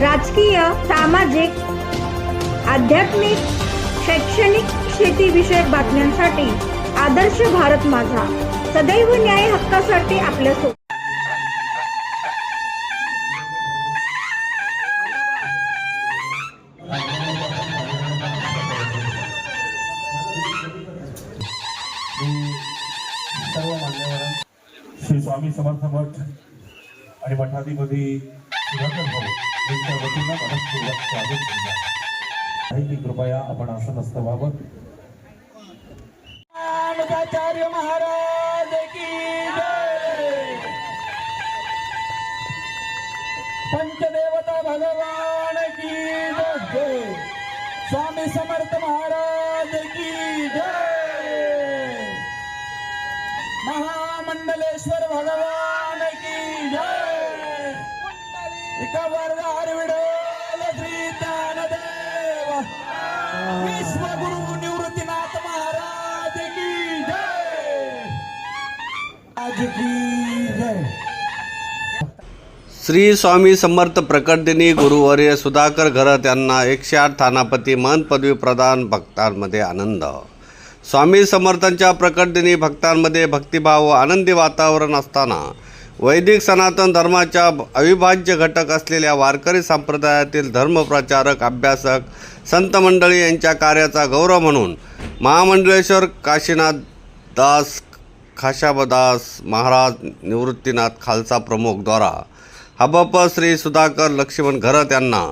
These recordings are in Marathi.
राजकीय सामाजिक आध्यात्मिक शैक्षणिक शेतीविषयक बातम्यांसाठी आदर्श भारत माझा. सदैव न्याय हक्कासाठी आपल्यासोबत श्री स्वामी समर्थ मठ आणि मठाधिपती सुधाकर भाऊ यांच्या वतीनं मनपूर्वक स्वागत कृपया आपण आसनस्थ व्हावं आचार्य महाराज की पंचदेवता भगवान की जय स्वामी समर्थ महाराज श्री आज की जय. श्री स्वामी समर्थ प्रकटदिनी गुरुवर्य सुधाकर घरत यांना एकशे आठ थानापती मन पदवी प्रदान भक्तांमध्ये आनंद. स्वामी समर्थांच्या प्रकटदिनी भक्तांमध्ये भक्तिभाव व आनंदी वातावरण असताना वैदिक सनातन धर्माच्या अविभाज्य घटक असलेल्या वारकरी संप्रदायातील धर्मप्रचारक अभ्यासक संत मंडळी यांच्या कार्याचा गौरव म्हणून महामंडळेश्वर काशीनाथ दास खाशाबदास महाराज निवृत्तीनाथ खालसा प्रमुख द्वारा हबप श्री सुधाकर लक्ष्मण घरत यांना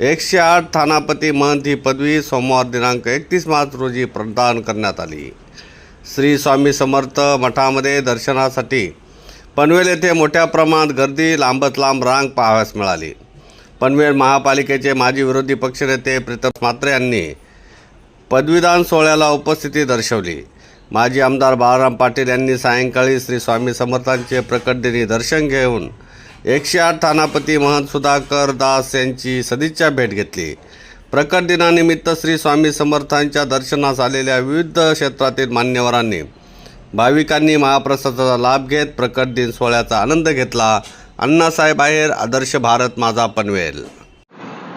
एकशे आठ थानापती महंत ही पदवी सोमवार दिनांक एकतीस मार्च रोजी प्रदान करण्यात आली. श्री स्वामी समर्थ मठामध्ये दर्शनासाठी पनवेल येथे मोठ्या प्रमाणात गर्दी लांबत लांब रांग पाहाव्यास मिळाली. पनवेल महापालिकेचे माजी विरोधी पक्षनेते प्रीतम म्हात्रे यांनी पदवीदान सोहळ्याला उपस्थिती दर्शवली. माजी आमदार बाळाराम पाटील यांनी सायंकाळी श्री स्वामी समर्थांचे प्रकटदिनी दर्शन घेऊन एकशे आठ थानापती महंत सुधाकर दास यांची सदिच्छा भेट घेतली. प्रकट दिनानिमित्त श्री स्वामी समर्थांच्या दर्शनास आलेल्या विविध क्षेत्रातील मान्यवरांनी भाविकांनी महाप्रसादाचा लाभ घेत प्रकट दिन सोहळ्याचा आनंद घेतला. अण्णासाहेब आहेर आदर्श भारत माझा पनवेल.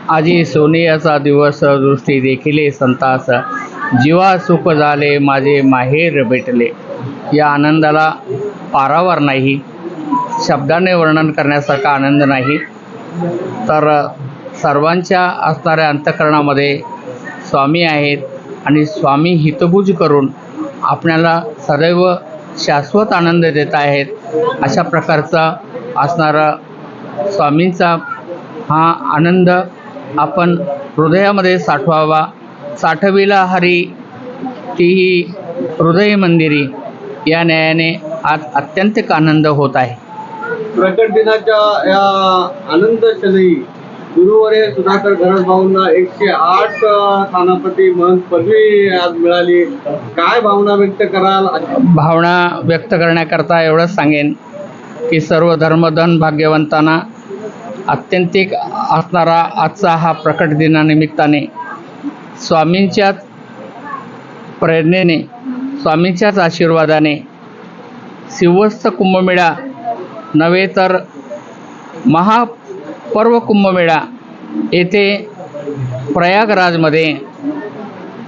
आजी सोनियाचा दिवस दृष्टी देखील संतास. जीवा सुख झाले माझे माहेर भेटले. या आनंदाला पारावर नाही. शब्दाने वर्णन करण्यासारखा आनंद नाही. तर सर्वांच्या असणाऱ्या अंतकरणामध्ये स्वामी आहेत आणि स्वामी हितभूज करून आपल्याला सदैव शाश्वत आनंद देत आहेत. अशा प्रकारचा असणारा स्वामींचा हा आनंद आपण हृदयामध्ये साठवावा. साठविला हरी तीही हृदय मंदिरी या न्यायाने आज अत्यंत आनंद होत आहे. प्रकट दिनाच्या या आनंद क्षणी गुरुवारे सुधाकर घरत एकशे आठ स्थानापती म्हणून महंत पदवी आज मिळाली. काय भावना व्यक्त कराल? भावना व्यक्त करण्याकरता एवढंच सांगेन की सर्व धर्मधन भाग्यवंतांना अत्यंतिक असणारा आजचा हा प्रकट दिनानिमित्ताने स्वामींच्याच प्रेरणेने स्वामींच्याच आशीर्वादाने शिवस्त कुंभमेळा नव्हे तर महा पर्व कुंभमेळा येथे प्रयागराजमध्ये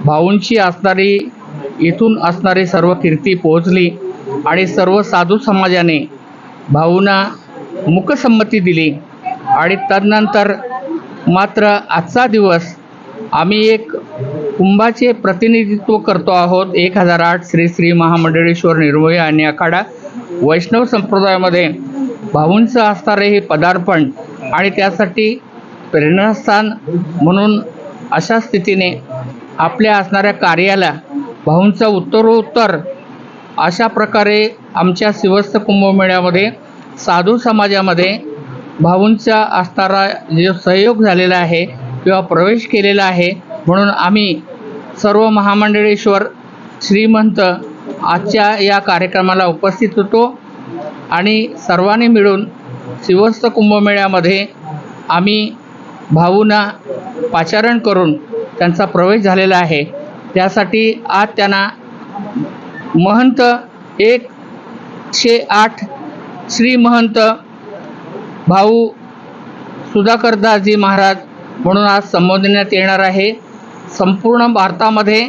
भाऊंची असणारी इथून असणारी सर्व कीर्ती पोहोचली आणि सर्व साधू समाजाने भाऊंना मुकसंमती दिली आणि तदनंतर मात्र आजचा दिवस आम्ही एक कुंभाचे प्रतिनिधित्व करतो आहोत. एक हजार आठ श्री श्री महामंडळेश्वर निर्मोही आणि आखाडा वैष्णव संप्रदायामध्ये भाऊंचं असणारे हे पदार्पण आणि त्यासाठी प्रेरणास्थान म्हणून अशा स्थितीने आपल्या असणाऱ्या कार्याला भाऊंचा उत्तरोत्तर अशा प्रकारे आमच्या शिवस्त कुंभमेळ्यामध्ये साधू समाजामध्ये भाऊंचा असणारा जो सहयोग झालेला आहे किंवा प्रवेश केलेला आहे म्हणून आम्ही सर्व महामंडळेश्वर श्रीमंत आजच्या या कार्यक्रमाला उपस्थित होतो आणि सर्वांनी मिळून शिवस्त कुंभमेळ्यामध्ये आम्ही भाऊंना पाचारण करून त्यांचा प्रवेश झालेला आहे. त्यासाठी आज त्यांना महंत एकशे आठ श्री महंत भाऊ सुधाकरदासजी महाराज म्हणून आज संबोधण्यात येणार आहे. संपूर्ण भारतामध्ये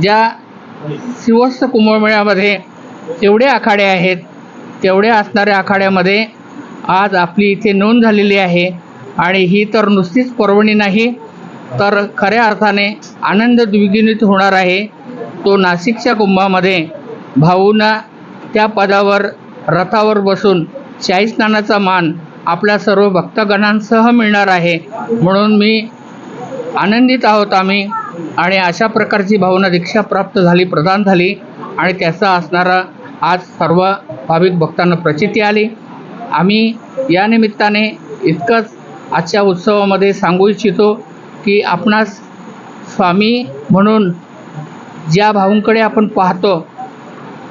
ज्या शिवस्त कुंभमेळ्यामध्ये तेवढे आखाडे आहेत तेवढे असणाऱ्या आखाड्यामध्ये आज आपली इथे नोंद झालेली आहे आणि ही तर नुसतीच पर्वणी नाही तर खऱ्या अर्थाने आनंद द्विगुणित होणार आहे. तो नाशिकच्या कुंभामध्ये भाऊना त्या पदावर रथावर बसून शाही स्नानाचा मान आपल्या सर्व भक्तगणांसह मिळणार आहे. म्हणून मी आनंदित आहोत आम्ही आणि अशा प्रकारची भावना दीक्षा प्राप्त झाली प्रदान झाली आणि त्याचा असणारा आज सर्व भाविक भक्तांना प्रचिती आली. आम्ही या निमित्ताने इतकंच आजच्या उत्सवामध्ये सांगू इच्छितो की आपणास स्वामी म्हणून ज्या भाऊंकडे आपण पाहतो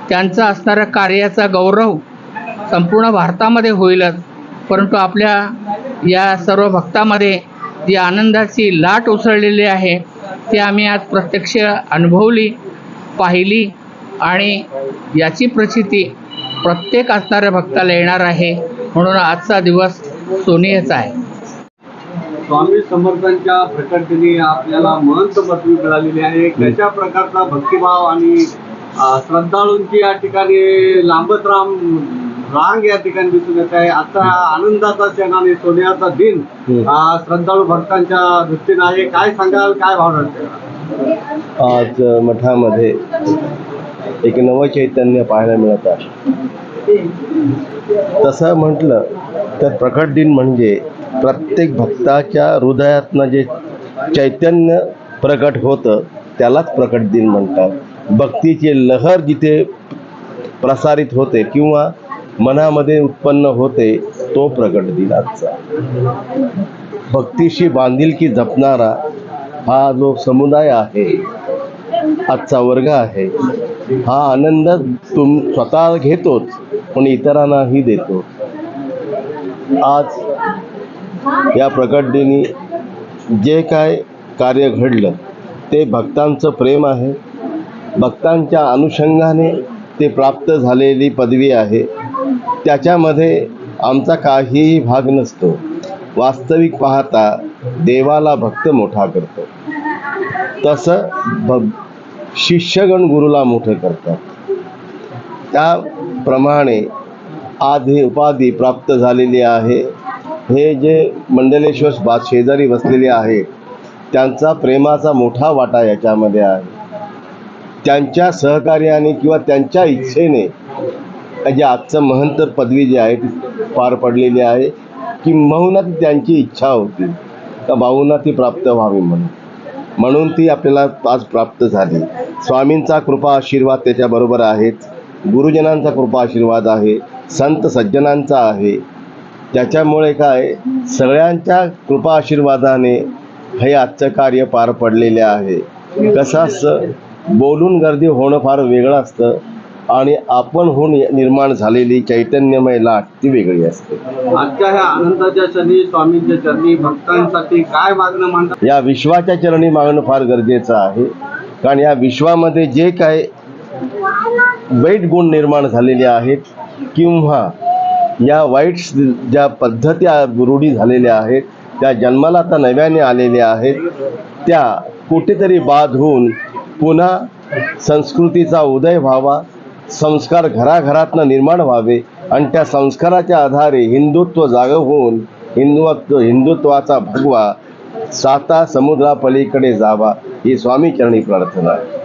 त्यांचा असणाऱ्या कार्याचा गौरव संपूर्ण भारतामध्ये होईलच. परंतु आपल्या या सर्व भक्तामध्ये जी आनंदाची लाट उसळलेली आहे ती आम्ही आज प्रत्यक्ष अनुभवली पाहिली आणि याची प्रचिती प्रत्येक असणाऱ्या भक्ताला येणार आहे. म्हणून आजचा दिवस सोनियाचा आहे. स्वामी समर्थांच्या प्रकट दिनी आपल्याला महंत पदवी मिळालेली आहे. कशा प्रकारचा भक्तिभाव आणि श्रद्धाळूंची या ठिकाणी लांबत राम रांग या ठिकाणी दिसून येत आहे. आता हा आनंदाचा क्षण आणि सोन्याचा दिन श्रद्धाळू भक्तांच्या दृष्टीने आहे. काय सांगाल? काय भावना? आज मठामध्ये एक नवं चैतन्य पाहायला मिळत आहे तसं म्हटलं तर प्रकट दिन म्हणजे प्रत्येक भक्ताच्या हृदयातनं जे चैतन्य प्रकट होतं त्यालाच प्रकट दिन म्हणतात. भक्तीची लहर जिथे प्रसारित होते किंवा मनामध्ये उत्पन्न होते तो प्रकट दिन आजचा. भक्तीशी बांधिलकी जपणारा हा जो समुदाय आहे आजचा वर्ग आहे. हा आनंद तुम स्वतः घेतोच पण इतरांनाही देतो. आज या प्रकट जे काय कार्य घडलं ते भक्तांचं प्रेम आहे. भक्तांच्या अनुषंगाने ते प्राप्त झालेली पदवी आहे. त्याच्यामध्ये आमचा काहीही भाग नसतो. वास्तविक पाहता देवाला भक्त मोठा करतो. तसं भ शिष्यगण गुरुला मोठे करतात. त्याप्रमाणे आधी उपाधी प्राप्त झालेली आहे. हे जे मंडलेश्वर बा शेजारी बसलेले आहेत त्यांचा प्रेमाचा मोठा वाटा याच्यामध्ये आहे. त्यांच्या सहकार्याने किंवा त्यांच्या इच्छेने जे आजचं महंत पदवी जी आहे ती पार पडलेली आहे किंबहुना ती त्यांची इच्छा होती. का भाऊंना ती प्राप्त व्हावी म्हणून. म्हणून ती आपल्याला आज प्राप्त झाली. स्वामींचा कृपा आशीर्वाद त्याच्याबरोबर आहेच गुरुजनांचा कृपा आशीर्वाद आहे. संत सज्जनांचा आहे. त्याच्यामुळे काय? सगळ्यांच्या कृपा आशीर्वादाने हे आजचं कार्य पार पडलेले आहे. कसं असतं? बोलून गर्दी होणं फार वेगळं असतं. आणि आपण होऊन निर्माण झालेली चैतन्यमय लाट ती वेगळी असते. आजच्या ह्या आनंदाच्या क्षणी स्वामींच्या चरणी भक्तांसाठी काय मागणं मांडतात? या विश्वाच्या चरणी मागणं फार गरजेचं आहे. कारण या विश्वामध्ये जे काय वाईट गुण निर्माण झालेले आहेत किंवा या वाईट ज्या पद्धती रूढी झालेल्या आहेत त्या जन्माला आता नव्याने आलेल्या आहेत त्या कुठेतरी बाद होऊन पुन्हा संस्कृतीचा उदय व्हावा संस्कार घराघरातनं निर्माण व्हावे आणि त्या संस्काराच्या आधारे हिंदुत्व जागं होऊन हिंदुत्व हिंदुत्वाचा भगवा साता समुद्रापलीकडे जावा ही स्वामी चरणी प्रार्थना आहे.